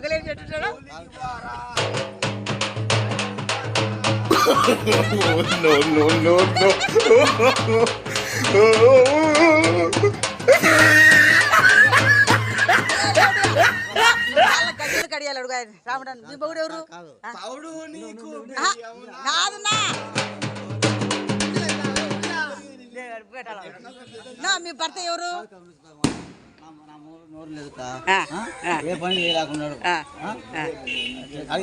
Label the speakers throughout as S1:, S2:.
S1: పెట్టాడు
S2: no, no, no, no.
S1: కడియాలి అడుగు ఆయన. ఎవరు? కాదున్నా. నా మీ భర్త ఎవరు.
S3: ఏ పని చేయలేకున్నాడు?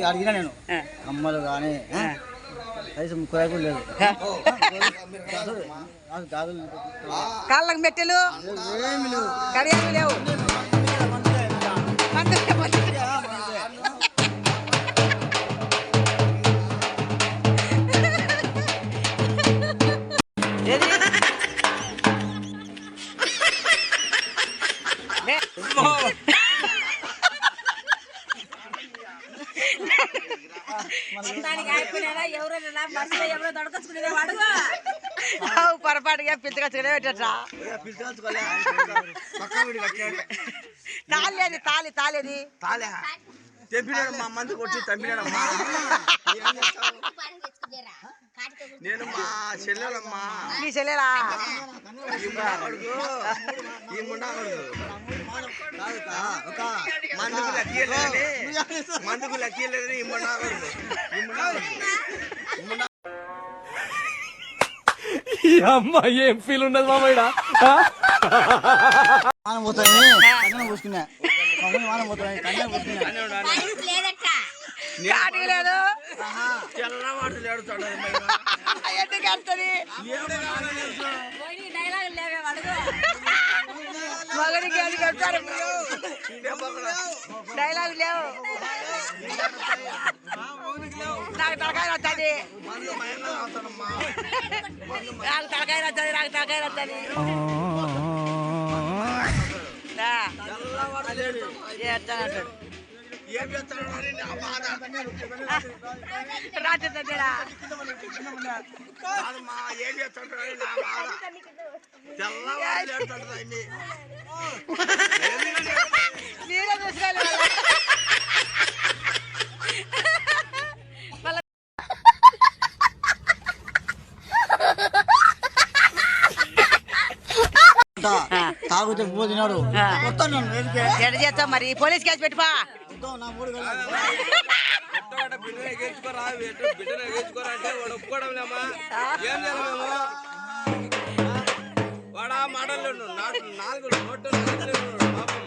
S3: అడిగినా నేను. కానీ కనీసం ముక్కరాయి కూడా లేదు.
S1: కాళ్ళకు మెట్టెలు?
S3: లేవు.
S1: కడియాలు లేవు. మందు మందు. ఏది? పొరపాటుగా పిల్లకచ్చుకునే పెట్టా తాళేది తాళి తాళేది.
S4: తాలే మా మందు కొట్టి చంపినాడమ్మా నేను మా చెల్లెలమ్మా.
S1: నీ చెల్లెలా?
S4: ఈ మందుకు లెక్కలేదని మందుకు లెక్కలేదని ఈ
S3: పోసుకున్నా
S1: ఎందుకు వస్తుంది
S5: పోయి డైలాగ్ లేవే వాడుగా
S1: మగడికి అది చెప్తారు డైలాగ్ లేవు నాకు తలకాయ వస్తుంది నాకు తలకాయ వస్తుంది నాకు తలకాయ వస్తుంది చేస్తానంటాడు
S4: ఏం చేస్తాడు నా బాధ
S1: రాత్రి తగ్గడా
S4: కాదమ్మా ఏం చేస్తాడు అని నా బాధ తెల్లవాడు లేడుతాడు దాన్ని
S1: మీరే చూసుకోవాలి మళ్ళా
S3: తాగుతే. తినాడు?
S1: ఎడ చేస్తాం మరి? పోలీస్ కేసు పెట్టుపా
S4: వాడు మాటలు నాలుగు నోట్లు నాలుగు పాపం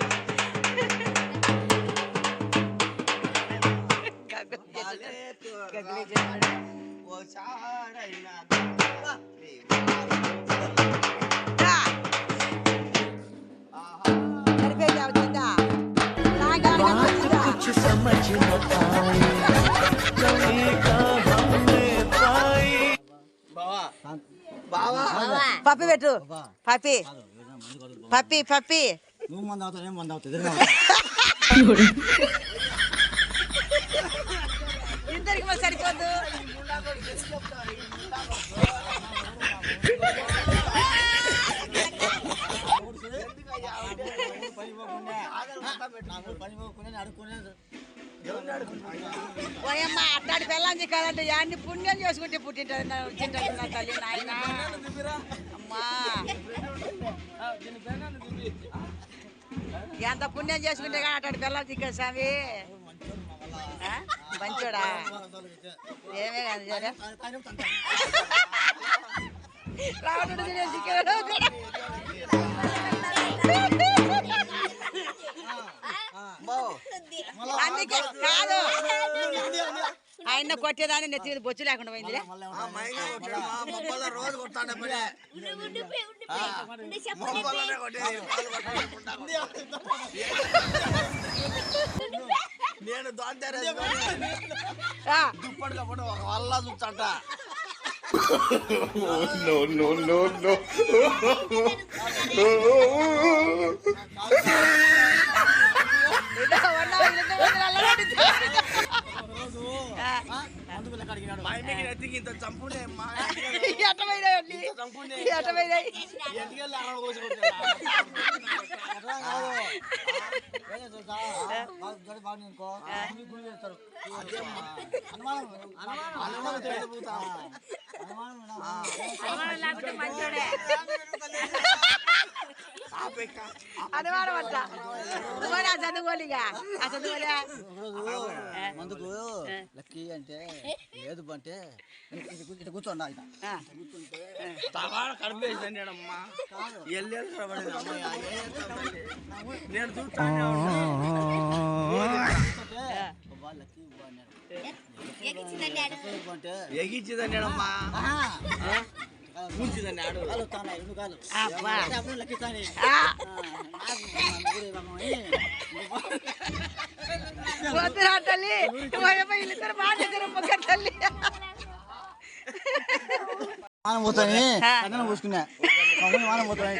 S1: పప్పి పెట్టు. పప్పి. పప్పి పప్పి.
S3: నువ్వు మంది అవుతావు నేను మంది అవుతుంది.
S1: ఇద్దరికి మరి సరిపోద్దు.
S3: నాకు పని పోకుండా అడుక్కునే
S1: ఓయమ్మ అట్లాంటి పిల్లని కదంటే యాన్ని పుణ్యం చేసుకుంటే పుట్టింటది తింటది నా తల్లి నాయన. అమ్మా. ఎంత పుణ్యం చేసుకుంటే కానీ పిల్లలు దిక్కా స్వామి. మంచోడా? ఏమే కాదు సరే రావడం తినే అందుకే కాదు ఆయన కొట్టేదాన్ని నెత్తి మీద బొచ్చు లేకుండా
S4: కొట్టకుండా నేను దోంతారే
S1: ఆ,
S4: దుప్పటిలో పడి ఒక వల్ల చూచంట
S2: no, no, no, no.
S3: చేస్తారు. అనుమానం. అనుమానం తెలియదు. ఆ, అనుమానం
S1: చదువుకోలిగా ఆ
S3: మందుకు లక్కీ అంటే లేదు అంటే ఇట్లా కూర్చోండి.
S4: తవాడ నేను చూస్తాను
S3: "అబ్బా, లక్కీ ఇవ్వు" అన్నాడు. "లక్కీ అంటే
S4: ఎగిచ్చిదన్నాడమ్మా
S3: ఆహా,
S4: కూర్చుదన్నాడు
S3: కాలు వస్తాయి, రెండు కాలు.
S1: అబ్బా.
S3: అంటే అప్పుడు లక్కీ తానే.
S1: ఆ,
S3: ఆ, నాకు మా నలుగురు ఇవ్వమని.
S1: వద్దురా తల్లి. వీళ్ళిద్దరు బాగా తల్లి.
S3: వానం పోతాని
S1: ఆ.
S3: కన్నం పూసుకున్నా. మమ్మల్ని వానం
S1: ఎందుకు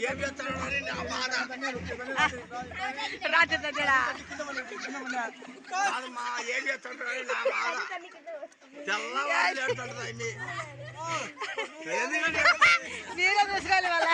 S4: ఏం చేస్తాడు అని నా బాధ. కాదమ్మా ఏం చేస్తాడు అని నా బాధ. తెల్లవాడు లేడుతాడు దాన్ని ఎందుకంటే
S1: మీరే చూసుకోవాలి వాళ్ళ